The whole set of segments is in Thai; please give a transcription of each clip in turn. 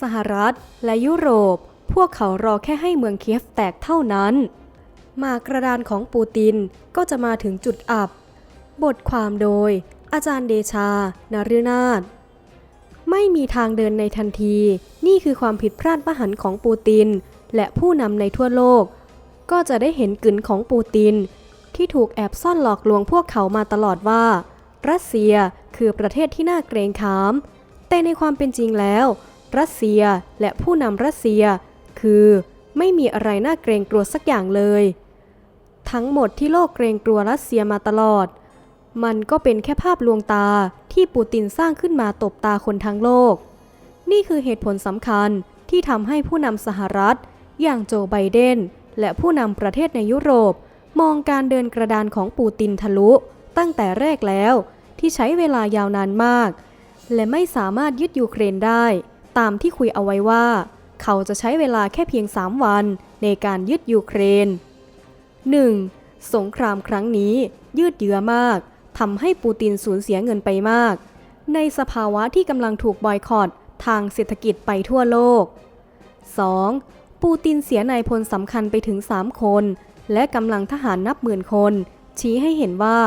สหรัฐ และยุโรป พวกเขารอแค่ให้เมืองเคียฟแตกเท่านั้น มากระดานของปูตินก็จะมาถึงจุดอับ บทความโดย อาจารย์เดชา นารนาถไม่มีทางเดินในทันที นี่คือความผิดพลาดมหันของปูติน และผู้นำในทั่วโลก ก็จะได้เห็นกึนของปูติน ที่ถูกแอบซ่อนหลอกลวงพวกเขามาตลอดว่า รัสเซียคือประเทศที่น่าเกรงขาม แต่ในความเป็นจริงแล้ว รัสเซียและผู้นำรัสเซีย คือไม่มีอะไรน่าเกรงกลัวสักอย่างเลย ทั้งหมดที่โลกเกรงกลัวรัสเซียมาตลอด มันก็เป็นแค่ภาพลวงตาที่ปูตินสร้างขึ้นมาตบตาคนทั้งโลก นี่คือเหตุผลสำคัญที่ทำให้ผู้นำสหรัฐ อย่างโจไบเดน และผู้นำประเทศในยุโรป มองการเดินกระดานของปูตินทะลุ ตั้งแต่แรกแล้วที่ใช้เวลายาวนานมาก และไม่สามารถยึดยูเครนได้ ตามที่คุยเอาไว้ว่า เขาจะใช้เวลาแค่เพียง 3 วันในการยึดยูเครน 1. สงครามครั้งนี้ยืดเยื้อมากทำให้ปูตินสูญเสียเงินไปมาก ในสภาวะที่กำลังถูกบอยคอตทางเศรษฐกิจไปทั่วโลก 2. ปูตินเสียนายพลสำคัญไปถึง 3 คน และกำลังทหารนับหมื่นคน ชี้ให้เห็นว่า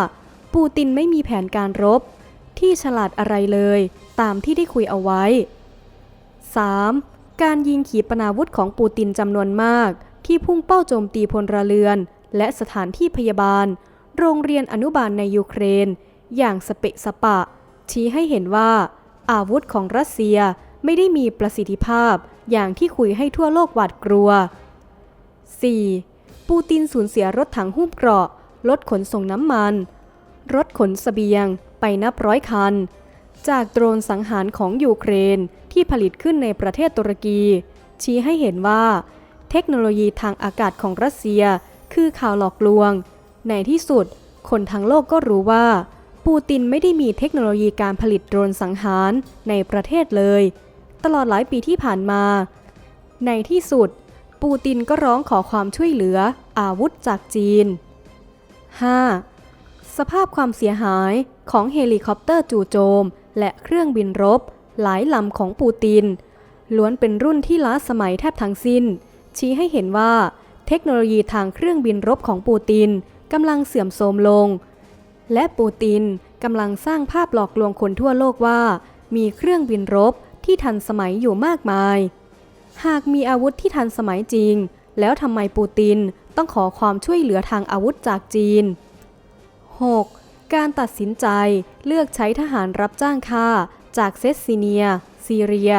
ปูตินไม่มีแผนการรบ ที่ฉลาดอะไรเลย ตามที่ได้คุยเอาไว้ 3. การยิงขีปนาวุธของปูตินจำนวนมาก ที่พุ่งเป้าโจมตีพลเรือน และสถานที่พยาบาล โรงเรียนอนุบาลในยูเครน อย่างสเปะสปะ ชี้ให้เห็นว่า อาวุธของรัสเซียไม่ได้มีประสิทธิภาพอย่างที่คุยให้ทั่วโลกหวาดกลัว 4. ปูตินสูญเสียรถถังหุ้มเกราะรถขนส่งน้ำมัน รถขนสเสบียงไปนับร้อยคัน จากโดรนสังหารของยูเครนที่ผลิตขึ้นในประเทศตุรกี ชี้ให้เห็นว่า เทคโนโลยีทางอากาศของรัสเซีย คือข่าวหลอกลวง ในที่สุด คนทั้งโลกก็รู้ว่า ปูตินไม่ได้มีเทคโนโลยีการผลิตโดรนสังหารในประเทศเลย ตลอดหลายปีที่ผ่านมา ในที่สุด ปูตินก็ร้องขอความช่วยเหลืออาวุธจากจีน 5. สภาพความเสียหายของเฮลิคอปเตอร์จู่โจม และเครื่องบินรบ หลายลำของปูติน ล้วนเป็นรุ่นที่ล้าสมัยแทบทั้งสิ้น ชี้ให้เห็นว่า เทคโนโลยีทางเครื่องบินรบของปูตินกำลังเสื่อมโทรมลง และปูตินกำลังสร้างภาพหลอกลวงคนทั่วโลกว่า มีเครื่องบินรบที่ทันสมัยอยู่มากมาย หากมีอาวุธที่ทันสมัยจริง แล้วทำไมปูตินต้องขอความช่วยเหลือทางอาวุธจากจีน 6. การตัดสินใจเลือกใช้ทหารรับจ้างค่า จากเซสซีเนีย ซีเรีย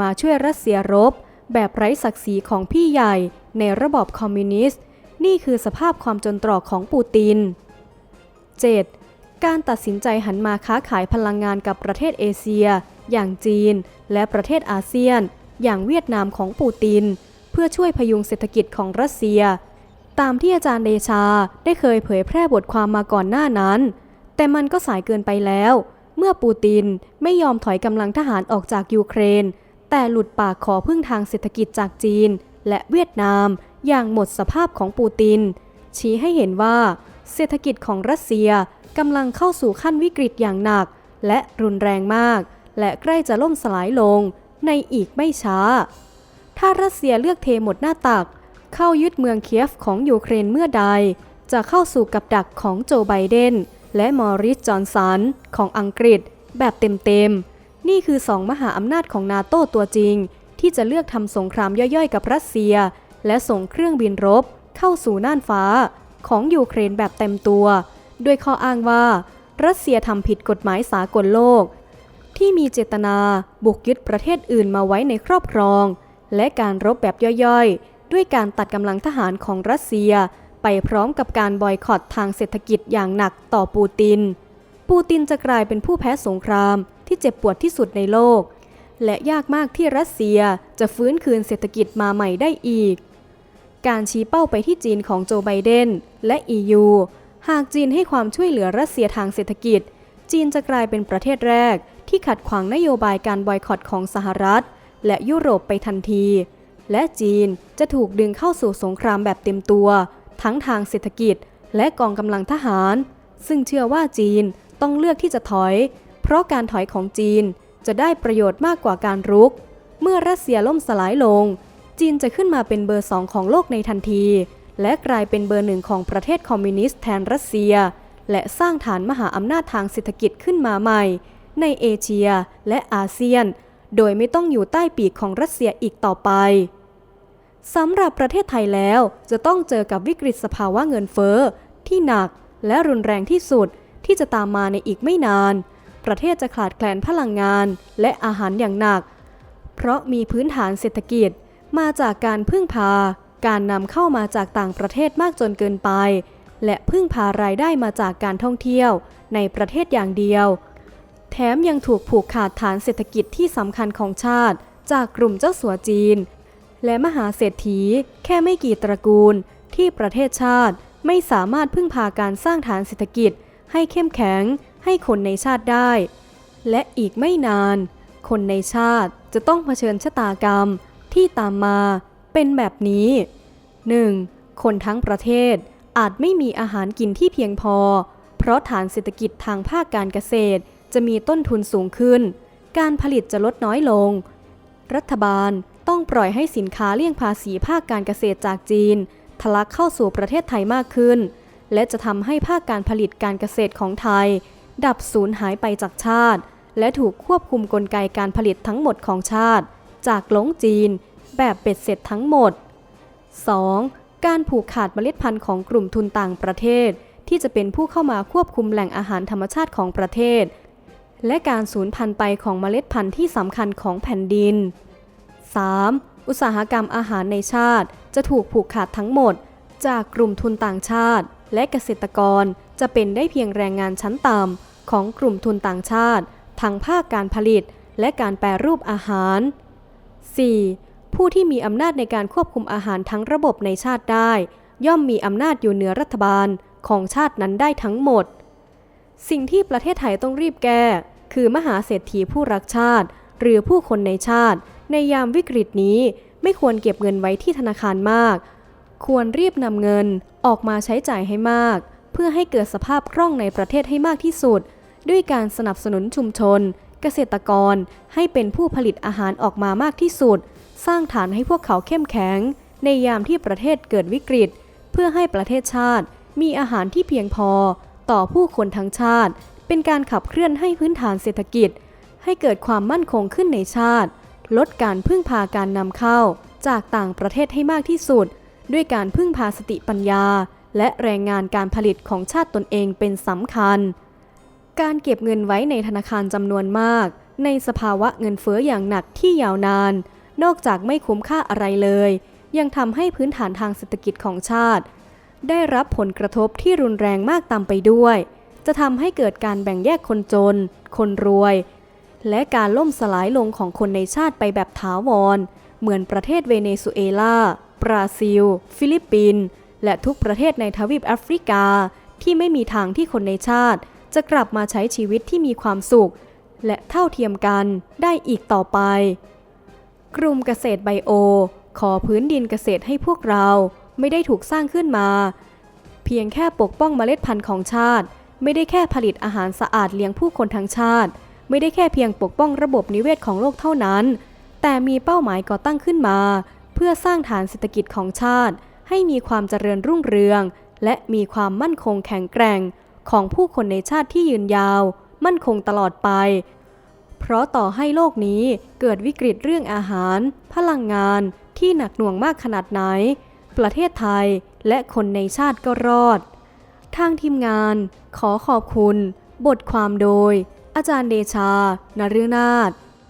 มาช่วยรัสเซียรบ แบบไร้ศักดิ์ศรีของพี่ใหญ่ในระบอบคอมมิวนิสต์ นี่คือสภาพความจนตรอกของปูติน 7. การตัดสินใจหันมาค้าขายพลังงานกับประเทศเอเชีย อย่างจีน และประเทศอาเซียน อย่างเวียดนามของปูติน เพื่อช่วยพยุงเศรษฐกิจของรัสเซีย ตามที่อาจารย์เดชาได้เคยเผยแพร่บทความมาก่อนหน้านั้น แต่มันก็สายเกินไปแล้ว เมื่อปูตินไม่ยอมถอยกำลังทหารออกจากยูเครน แต่หลุดปากขอพึ่งทางเศรษฐกิจจากจีน และเวียดนาม อย่างหมดสภาพของปูติน ชี้ให้เห็นว่า เศรษฐกิจของรัสเซียกำลังเข้าสู่ขั้นวิกฤตอย่างหนัก และรุนแรงมาก และใกล้จะล่มสลายลงในอีกไม่ช้า ถ้ารัสเซียเลือกเทหมดหน้าตัก เข้ายึดเมืองเคียฟของยูเครนเมื่อใด จะเข้าสู่กับดักของโจไบเดน และมอริสจอนสันของอังกฤษ แบบเต็มๆ นี่คือสองมหาอำนาจของนาโต้ตัวจริง ที่จะเลือกทำสงครามย่อยๆ กับรัสเซีย และส่งเครื่องบินรบ เข้าสู่น่านฟ้า ของยูเครนแบบเต็มตัว ด้วยข้ออ้างว่า รัสเซียทำผิดกฎหมายสากลโลก ที่มีเจตนาบุกยึดประเทศอื่นมาไว้ในครอบครอง และการรบแบบย่อยๆ ด้วยการตัดกำลังทหารของรัสเซีย ไปพร้อมกับการบอยคอตทางเศรษฐกิจอย่างหนักต่อปูติน ปูตินจะกลายเป็นผู้แพ้สงครามที่เจ็บปวดที่สุดในโลก และยากมากที่รัสเซียจะฟื้นคืนเศรษฐกิจมาใหม่ได้อีก การชี้เป้าไปที่จีนของโจไบเดนและ EU หากจีนให้ความช่วยเหลือรัสเซียทางเศรษฐกิจ จีนจะกลายเป็นประเทศแรก ที่ขัดขวางนโยบายการบอยคอตของสหรัฐ และยุโรปไปทันที และจีนจะถูกดึงเข้าสู่สงครามแบบเต็มตัว ทั้งทางเศรษฐกิจ และกองกำลังทหาร ซึ่งเชื่อว่าจีนต้องเลือกที่จะถอย เพราะการถอยของจีนจะได้ประโยชน์มากกว่าการรุก เมื่อรัสเซียล่มสลายลง จีนจะขึ้นมาเป็นเบอร์สองของโลกในทันที และกลายเป็นเบอร์หนึ่งของประเทศคอมมิวนิสต์แทนรัสเซีย และสร้างฐานมหาอำนาจทางเศรษฐกิจขึ้นมาใหม่ ในเอเชียและอาเซียน โดยไม่ต้องอยู่ใต้ปีกของรัสเซียอีกต่อไป สำหรับประเทศไทยแล้วจะต้องเจอกับวิกฤตสภาวะเงินเฟ้อที่หนักและรุนแรงที่สุดที่จะตามมาในอีกไม่นาน ประเทศจะขาดแคลนพลังงานและอาหารอย่างหนัก เพราะมีพื้นฐานเศรษฐกิจมาจากการพึ่งพา การนำเข้ามาจากต่างประเทศมากจนเกินไป และพึ่งพารายได้มาจากการท่องเที่ยวในประเทศอย่างเดียว แถมยังถูกผูกขาดฐานเศรษฐกิจที่สำคัญของชาติ จากกลุ่มเจ้าสัวจีน และมหาเศรษฐี แค่ไม่กี่ตระกูล ที่ประเทศชาติไม่สามารถพึ่งพาการสร้างฐานเศรษฐกิจ ให้เข้มแข็ง ให้คนในชาติได้ และอีกไม่นาน คนในชาติจะต้องเผชิญชะตากรรมที่ตามมาเป็นแบบนี้ 1. คนทั้งประเทศอาจไม่มีอาหารกินที่เพียงพอ เพราะฐานเศรษฐกิจทางภาคการเกษตร จะมีต้นทุนสูงขึ้น การผลิตจะลดน้อยลง รัฐบาล ต้องปล่อยให้สินค้าเลี่ยงภาษีภาคการเกษตรจากจีน ทะลักเข้าสู่ประเทศไทยมากขึ้น และจะทำให้ภาคการผลิตการเกษตรของไทย ดับสูญหายไปจากชาติ และถูกควบคุมกลไกการผลิตทั้งหมดของชาติ จากหลงจีน แบบเบ็ดเสร็จทั้งหมด 2. การผูกขาดเมล็ดพันธุ์ของกลุ่มทุนต่างประเทศ ที่จะเป็นผู้เข้ามาควบคุมแหล่งอาหารธรรมชาติของประเทศ และการสูญพันธุ์ไปของเมล็ดพันธุ์ที่สำคัญของแผ่นดิน 3. อุตสาหกรรมอาหารในชาติ จะถูกผูกขาดทั้งหมด จากกลุ่มทุนต่างชาติ และเกษตรกรจะเป็นได้เพียงแรงงานชั้นต่ำของกลุ่มทุนต่างชาติ ทั้งภาคการผลิตและการแปรรูปอาหาร 4. ผู้ที่มีอำนาจในการควบคุมอาหารทั้งระบบในชาติได้ ย่อมมีอำนาจอยู่เหนือรัฐบาลของชาตินั้นได้ทั้งหมด สิ่งที่ประเทศไทยต้องรีบแก้ คือมหาเศรษฐีผู้รักชาติ หรือผู้คนในชาติ ในยามวิกฤตนี้ไม่ควรเก็บเงินไว้ที่ธนาคารมาก ควรรีบนำเงินออกมาใช้จ่ายให้มาก เพื่อให้เกิดสภาพคล่องในประเทศให้มากที่สุด ด้วยการสนับสนุนชุมชน เกษตรกรให้เป็นผู้ผลิตอาหารออกมามากที่สุด สร้างฐานให้พวกเขาเข้มแข็ง ในยามที่ประเทศเกิดวิกฤต เพื่อให้ประเทศชาติ มีอาหารที่เพียงพอ ต่อผู้คนทั้งชาติ เป็นการขับเคลื่อนให้พื้นฐานเศรษฐกิจ ให้เกิดความมั่นคงขึ้นในชาติ ลดการพึ่งพาการนำเข้าจากต่างประเทศให้มากที่สุด ด้วยการพึ่งพาสติปัญญา และแรงงานการผลิตของชาติตนเองเป็นสำคัญ การเก็บเงินไว้ในธนาคารจำนวนมาก ในสภาวะเงินเฟ้ออย่างหนักที่ยาวนาน นอกจากไม่คุ้มค่าอะไรเลย ยังทำให้พื้นฐานทางเศรษฐกิจของชาติ ได้รับผลกระทบที่รุนแรงมากตามไปด้วย จะทำให้เกิดการแบ่งแยกคนจน คนรวย และการล่มสลายลงของคนในชาติไปแบบถาวร เหมือนประเทศเวเนซุเอลา บราซิล ฟิลิปปินส์และทุกประเทศในทวีปแอฟริกา ที่ไม่มีทางที่คนในชาติ จะกลับมาใช้ชีวิตที่มีความสุข และเท่าเทียมกันได้อีกต่อไป กลุ่มเกษตรไบโอ ขอพื้นดินเกษตรให้พวกเราไม่ได้ถูกสร้างขึ้นมา เพียงแค่ปกป้องเมล็ดพันธุ์ของชาติ ไม่ได้แค่ผลิตอาหารสะอาดเลี้ยงผู้คนทั้งชาติ ไม่ได้แค่เพียงปกป้องระบบนิเวศของโลกเท่านั้น แต่มีเป้าหมายก่อตั้งขึ้นมา เพื่อสร้างฐานเศรษฐกิจของชาติ ให้มีความเจริญรุ่งเรือง และมีความมั่นคงแข็งแกร่ง ของผู้คนในชาติที่ยืนยาว มั่นคงตลอดไป เพราะต่อให้โลกนี้เกิดวิกฤตเรื่องอาหาร พลังงานที่หนักหน่วงมากขนาดไหน ประเทศไทยและคนในชาติก็รอด ทางทีมงานขอขอบคุณ บทความโดย อาจารย์เดชานฤนาถ